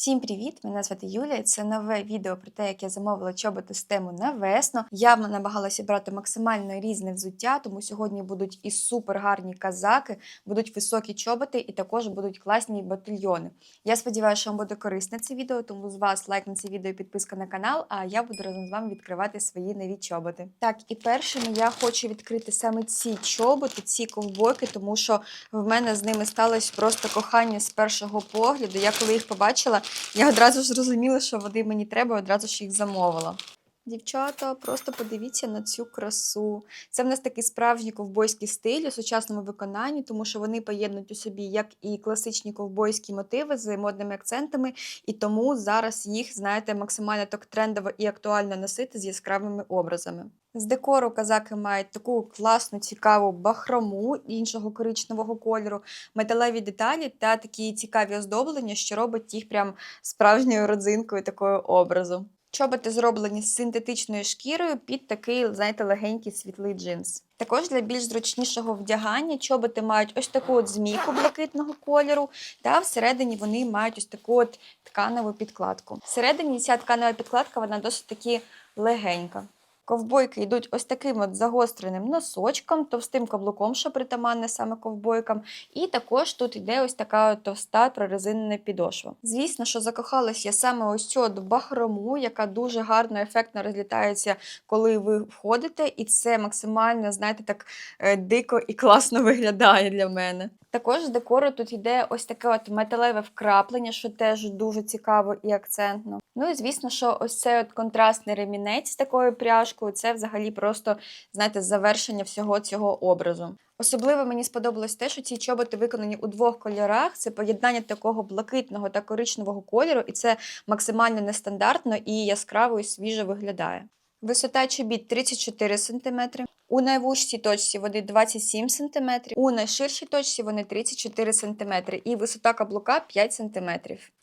Всім привіт! Мене звати Юлія. Це нове відео про те, як я замовила чоботи з тему на весну. Я намагалася брати максимально різне взуття, тому сьогодні будуть і супер гарні казаки, будуть високі чоботи, і також будуть класні батальйони. Я сподіваюся, що вам буде корисне це відео, тому з вас лайк на це відео підписка на канал. А я буду разом з вами відкривати свої нові чоботи. Так, і першими я хочу відкрити саме ці чоботи, ці ковбойки, тому що в мене з ними сталося просто кохання з першого погляду. Я коли їх побачила, я одразу ж зрозуміла, що води мені треба, одразу ж їх замовила. Дівчата, просто подивіться на цю красу. Це в нас такий справжній ковбойський стиль у сучасному виконанні, тому що вони поєднують у собі як і класичні ковбойські мотиви з модними акцентами, і тому зараз їх, знаєте, максимально так трендово і актуально носити з яскравими образами. З декору казаки мають таку класну, цікаву бахрому іншого коричневого кольору, металеві деталі та такі цікаві оздоблення, що робить їх прям справжньою родзинкою такого образу. Чоботи зроблені з синтетичною шкірою під такий, знаєте, легенький світлий джинс. Також для більш зручнішого вдягання чоботи мають ось таку от змійку блакитного кольору, та всередині вони мають ось таку от тканеву підкладку. Всередині ця тканова підкладка вона досить таки легенька. Ковбойки йдуть ось таким от загостреним носочком, товстим каблуком, що притаманне саме ковбойкам. І також тут йде ось така товста прорезинена підошва. Звісно, що закохалась я саме ось цю бахрому, яка дуже гарно, ефектно розлітається, коли ви входите, і це максимально, знаєте, так е, дико і класно виглядає для мене. Також з декору тут йде ось таке от металеве вкраплення, що теж дуже цікаво і акцентно. Ну і звісно, що ось цей от контрастний ремінець з такою пряжкою це взагалі просто, знаєте, завершення всього цього образу. Особливо мені сподобалось те, що ці чоботи виконані у двох кольорах. Це поєднання такого блакитного та коричневого кольору, і це максимально нестандартно і яскраво і свіже виглядає. Висота чобіт 34 см. У найвужчій точці вони 27 см, у найширшій точці вони 34 см і висота каблука 5 см.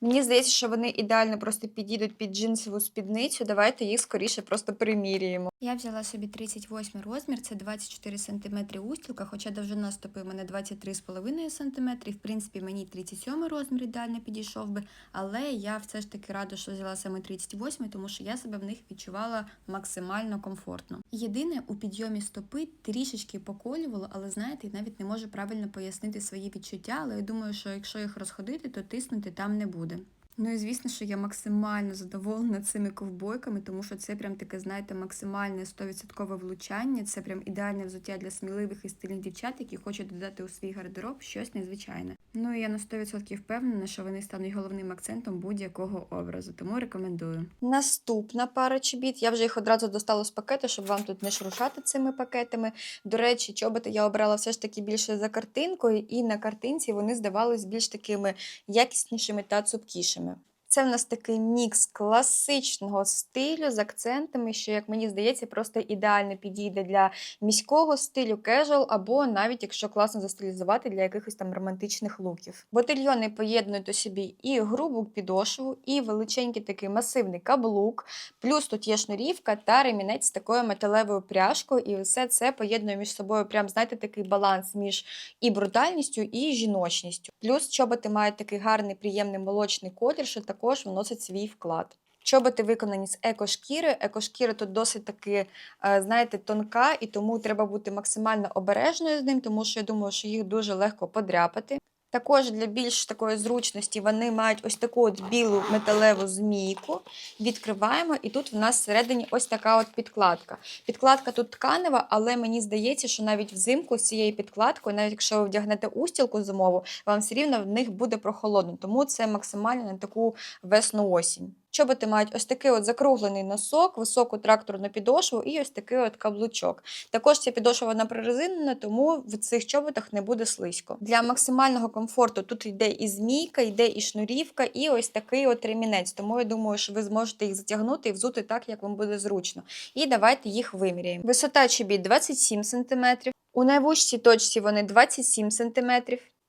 Мені здається, що вони ідеально просто підійдуть під джинсову спідницю. Давайте їх скоріше просто приміряємо. Я взяла собі 38 розмір, це 24 см устілка, хоча довжина стопи у мене 23,5 см. В принципі, мені 37 розмір ідеально підійшов би, але я все ж таки рада, що взяла саме 38, тому що я себе в них відчувала максимально комфортно. Єдине, у підйомі стопи трішечки поколювало, але знаєте, навіть не можу правильно пояснити свої відчуття, але я думаю, що якщо їх розходити, то тиснути там не буде. Ну і звісно, що я максимально задоволена цими ковбойками, тому що це прям таке, знаєте, максимальне 100% влучання. Це прям ідеальне взуття для сміливих і стильних дівчат, які хочуть додати у свій гардероб щось незвичайне. Ну і я на 100% впевнена, що вони стануть головним акцентом будь-якого образу, тому рекомендую. Наступна пара чобіт. Я вже їх одразу достала з пакету, щоб вам тут не шуршати цими пакетами. До речі, чоботи я обрала все ж таки більше за картинкою, і на картинці вони здавались більш такими якіснішими та цупкішими. Це в нас такий мікс класичного стилю з акцентами, що, як мені здається, просто ідеально підійде для міського стилю, кежуал, або навіть якщо класно застилізувати для якихось там романтичних луків. Ботильйони поєднують у собі і грубу підошву, і величенький такий масивний каблук, плюс тут є шнурівка та ремінець з такою металевою пряжкою, і все це поєднує між собою, прям, знаєте, такий баланс між і брутальністю, і жіночністю. Плюс чоботи мають такий гарний, приємний молочний колір, що також вносить свій вклад. Чоботи виконані з екошкіри. Екошкіра тут досить таки, е, знаєте, тонка, і тому треба бути максимально обережною з ним, тому що я думаю, що їх дуже легко подряпати. Також для більш такої зручності вони мають ось таку от білу металеву змійку. Відкриваємо, і тут в нас всередині ось така от підкладка. Підкладка тут тканева, але мені здається, що навіть взимку з цією підкладкою, навіть якщо ви вдягнете устілку зимову, вам все рівно в них буде прохолодно. Тому це максимально на таку весну-осінь. Чоботи мають ось такий от закруглений носок, високу тракторну підошву і ось такий от каблучок. Також ця підошва вона прорезинена, тому в цих чоботах не буде слизько. Для максимального комфорту тут йде і змійка, йде і шнурівка, і ось такий от ремінець. Тому я думаю, що ви зможете їх затягнути і взути так, як вам буде зручно. І давайте їх виміряємо. Висота чобіт 27 см. У найвужчій точці вони 27 см.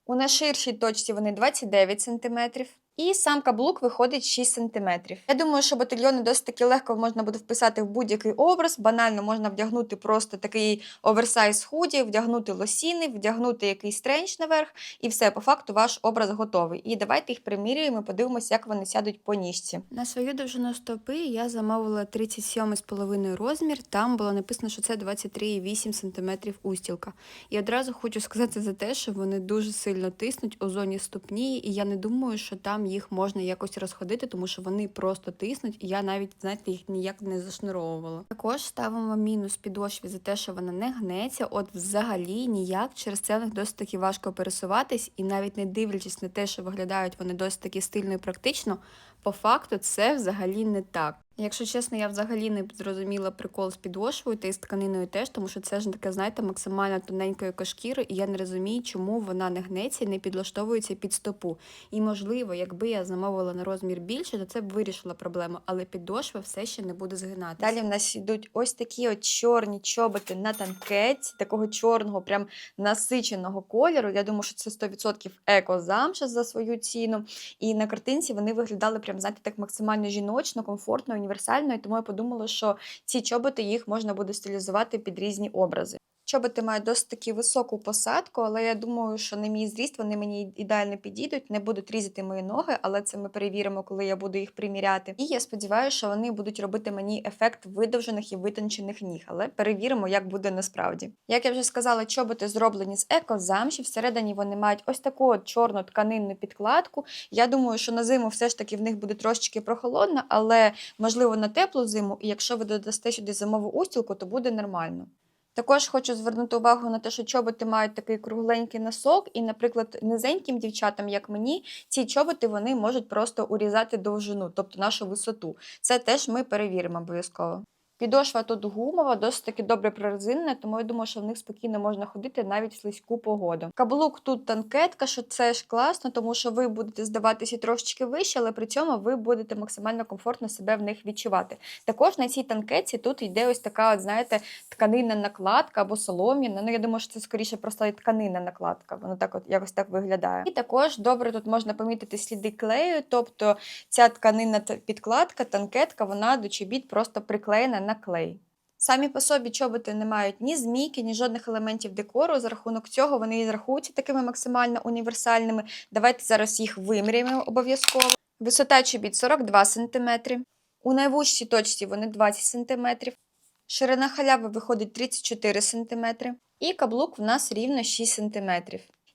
У найширшій точці вони 29 см. І сам каблук виходить 6 см. Я думаю, що батальйони досить таки легко можна буде вписати в будь-який образ. Банально можна вдягнути просто такий оверсайз худі, вдягнути лосіни, вдягнути якийсь тренч наверх, і все, по факту ваш образ готовий. І давайте їх примірюємо, подивимося, як вони сядуть по ніжці. На свою довжину стопи я замовила 37,5 розмір. Там було написано, що це 23,8 см устілка. І одразу хочу сказати за те, що вони дуже сильно тиснуть у зоні ступні, і я не думаю, що там їх можна якось розходити, тому що вони просто тиснуть, і я навіть, знаєте, їх ніяк не зашнуровувала. Також ставимо мінус підошві за те, що вона не гнеться, от взагалі ніяк. Через це в них досить таки важко пересуватись, і навіть не дивлячись на те, що виглядають вони досить таки стильно і практично, по факту це взагалі не так. Якщо чесно, я взагалі не зрозуміла прикол з підошвою та із тканиною теж, тому що це ж таке, знаєте, максимально тоненької кошкіри, і я не розумію, чому вона не гнеться і не підлаштовується під стопу. І можливо, якби я замовила на розмір більше, то це б вирішила проблему, але підошва все ще не буде згинатися. Далі в нас йдуть ось такі от чорні чоботи на танкеті, такого чорного, прям насиченого кольору. Я думаю, що це 100% еко-замша за свою ціну. І на картинці вони виглядали прям, знаєте, так максимально жіночно, комфортно, універсально. І тому я подумала, що ці чоботи їх можна буде стилізувати під різні образи. Чоботи мають досить таки високу посадку, але я думаю, що на мій зріст вони мені ідеально підійдуть, не будуть різати мої ноги, але це ми перевіримо, коли я буду їх приміряти. І я сподіваюся, що вони будуть робити мені ефект видовжених і витончених ніг, але перевіримо, як буде насправді. Як я вже сказала, чоботи зроблені з екозамші. Всередині вони мають ось таку от чорну тканинну підкладку. Я думаю, що на зиму все ж таки в них буде трошечки прохолодно, але можливо на теплу зиму, і якщо ви додасте сюди зимову устілку, то буде нормально. Також хочу звернути увагу на те, що чоботи мають такий кругленький носок, і, наприклад, низеньким дівчатам, як мені, ці чоботи вони можуть просто урізати довжину, тобто нашу висоту. Це теж ми перевіримо обов'язково. Підошва тут гумова, досить таки добре прорезинена, тому я думаю, що в них спокійно можна ходити навіть в слизьку погоду. Каблук тут танкетка, що це ж класно, тому що ви будете здаватися трошечки вище, але при цьому ви будете максимально комфортно себе в них відчувати. Також на цій танкетці тут йде ось така, от, знаєте, тканинна накладка або солом'яна. Ну, я думаю, що це скоріше просто тканинна накладка. Воно так от якось так виглядає. І також добре тут можна помітити сліди клею, тобто ця тканинна підкладка, танкетка, вона до чобіт просто приклеєна на клей. Самі по собі чоботи не мають ні змійки, ні жодних елементів декору. За рахунок цього вони і рахуються такими максимально універсальними. Давайте зараз їх виміряємо обов'язково. Висота чобіт 42 см. У найвужчій точці вони 20 см. Ширина халяви виходить 34 см. І каблук в нас рівно 6 см.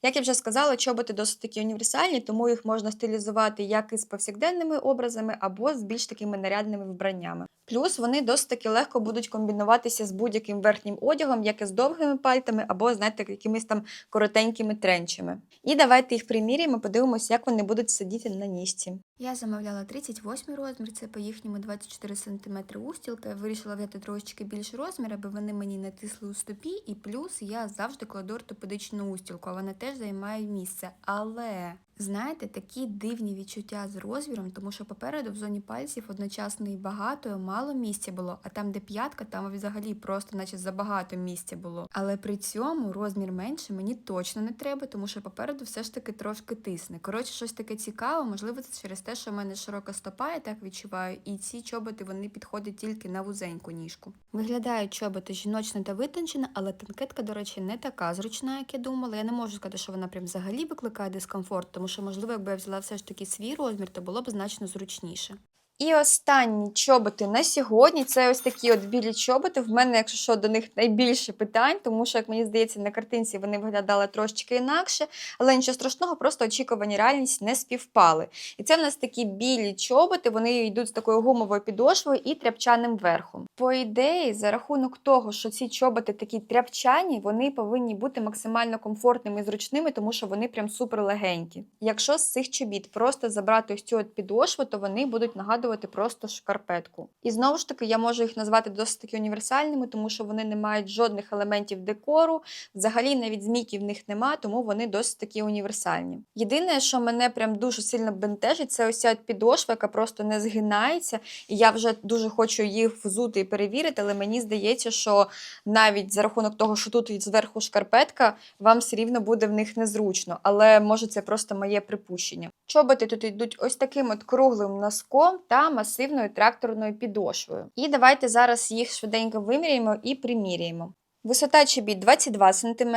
Як я вже сказала, чоботи досить такі універсальні, тому їх можна стилізувати як із повсякденними образами, або з більш такими нарядними вбраннями. Плюс вони досить таки легко будуть комбінуватися з будь-яким верхнім одягом, як і з довгими пальтами, або, знаєте, якимись там коротенькими тренчами. І давайте їх приміряємо, подивимося, як вони будуть сидіти на ніжці. Я замовляла 38 розмір, це по їхньому 24 см устілка. Я вирішила взяти трошечки більший розмір, аби вони мені не тисли у стопі. І плюс я завжди кладу ортопедичну устілку, а вона теж займає місце. Але знаєте, такі дивні відчуття з розміром, тому що попереду в зоні пальців одночасно і багато, і мало місця було, а там, де п'ятка, там взагалі просто, наче забагато місця було. Але при цьому розмір менше мені точно не треба, тому що попереду все ж таки трошки тисне. Коротше, щось таке цікаве, можливо, це через те, що в мене широка стопа, я так відчуваю, і ці чоботи вони підходять тільки на вузеньку ніжку. Виглядають чоботи жіночно та витончено, але танкетка, до речі, не така зручна, як я думала. Я не можу сказати, що вона прям взагалі викликає дискомфорт, тому що, можливо, якби я взяла все ж таки свій розмір, то було б значно зручніше. І останні чоботи на сьогодні це ось такі от білі чоботи. В мене, якщо що, до них найбільше питань, тому що, як мені здається, на картинці вони виглядали трошечки інакше, але нічого страшного, просто очікувані реальність не співпали. І це в нас такі білі чоботи, вони йдуть з такою гумовою підошвою і тряпчаним верхом. По ідеї, за рахунок того, що ці чоботи такі тряпчані, вони повинні бути максимально комфортними і зручними, тому що вони прям супер легенькі. Якщо з цих чобіт просто забрати ось цю от підошву, то вони будуть нагадувати нагадувати просто шкарпетку. І знову ж таки, я можу їх назвати досить таки універсальними, тому що вони не мають жодних елементів декору. Взагалі навіть змійки в них нема, тому вони досить такі універсальні. Єдине, що мене прям дуже сильно бентежить, це ось ця підошва, яка просто не згинається. І я вже дуже хочу їх взути і перевірити, але мені здається, що навіть за рахунок того, що тут зверху шкарпетка, вам все рівно буде в них незручно. Але може це просто моє припущення. Чоботи тут йдуть ось таким от круглим носком та масивною тракторною підошвою. І давайте зараз їх швиденько виміряємо і приміряємо. Висота чобіт 22 см.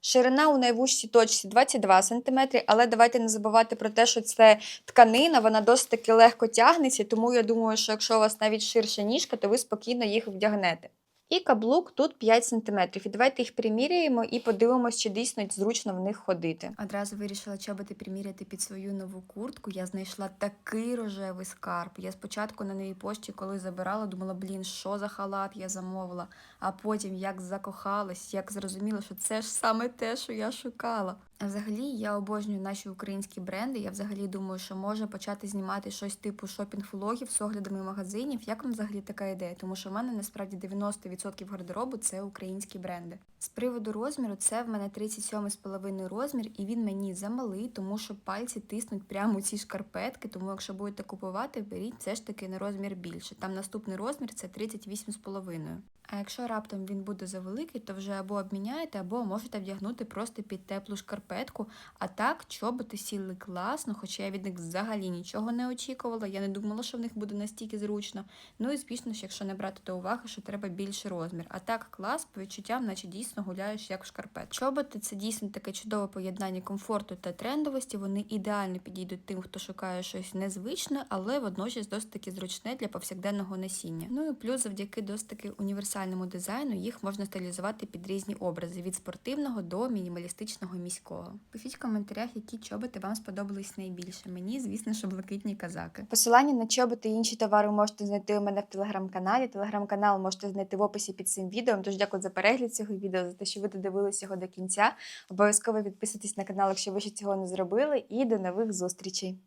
Ширина у найвужчій точці 22 см, але давайте не забувати про те, що це тканина, вона досить таки легко тягнеться, тому я думаю, що якщо у вас навіть ширша ніжка, то ви спокійно їх вдягнете. І каблук тут 5 см. І давайте їх приміряємо і подивимося, чи дійсно зручно в них ходити. Одразу вирішила чоботи приміряти під свою нову куртку. Я знайшла такий рожевий скарб. Я спочатку на новій пошті, коли забирала, думала, блін, що за халат я замовила. А потім як закохалась, як зрозуміла, що це ж саме те, що я шукала. А взагалі я обожнюю наші українські бренди. Я взагалі думаю, що може почати знімати щось типу шопінг-влогів з оглядами магазинів. Як вам взагалі така ідея? Тому що в мене насправді 90% гардеробу це українські бренди. З приводу розміру, це в мене 37,5 розмір, і він мені замалий, тому що пальці тиснуть прямо у ці шкарпетки. Тому якщо будете купувати, беріть все ж таки на розмір більше. Там наступний розмір це 38,5. А якщо раптом він буде завеликий, то вже або обміняєте, або можете вдягнути просто під теплу шкарпетку. А так, чоботи сіли класно, хоча я від них взагалі нічого не очікувала. Я не думала, що в них буде настільки зручно. Ну і звісно ж, якщо не брати до уваги, що треба більший розмір. А так клас, по відчуттям, наче дійсно гуляєш як в шкарпет. Чоботи це дійсно таке чудове поєднання комфорту та трендовості. Вони ідеально підійдуть тим, хто шукає щось незвичне, але водночас досить таки зручне для повсякденного носіння. Ну і плюс завдяки досить таки універсальному дизайну їх можна стилізувати під різні образи від спортивного до мінімалістичного міського. Пишіть в коментарях, які чоботи вам сподобались найбільше. Мені, звісно, що блакитні казаки. Посилання на чоботи і інші товари можете знайти у мене в телеграм-каналі. Телеграм-канал можете знайти в описі під цим відео. Дуже дякую за перегляд цього відео, за те, що ви додивилися його до кінця. Обов'язково підписуйтесь на канал, якщо ви ще цього не зробили, і до нових зустрічей.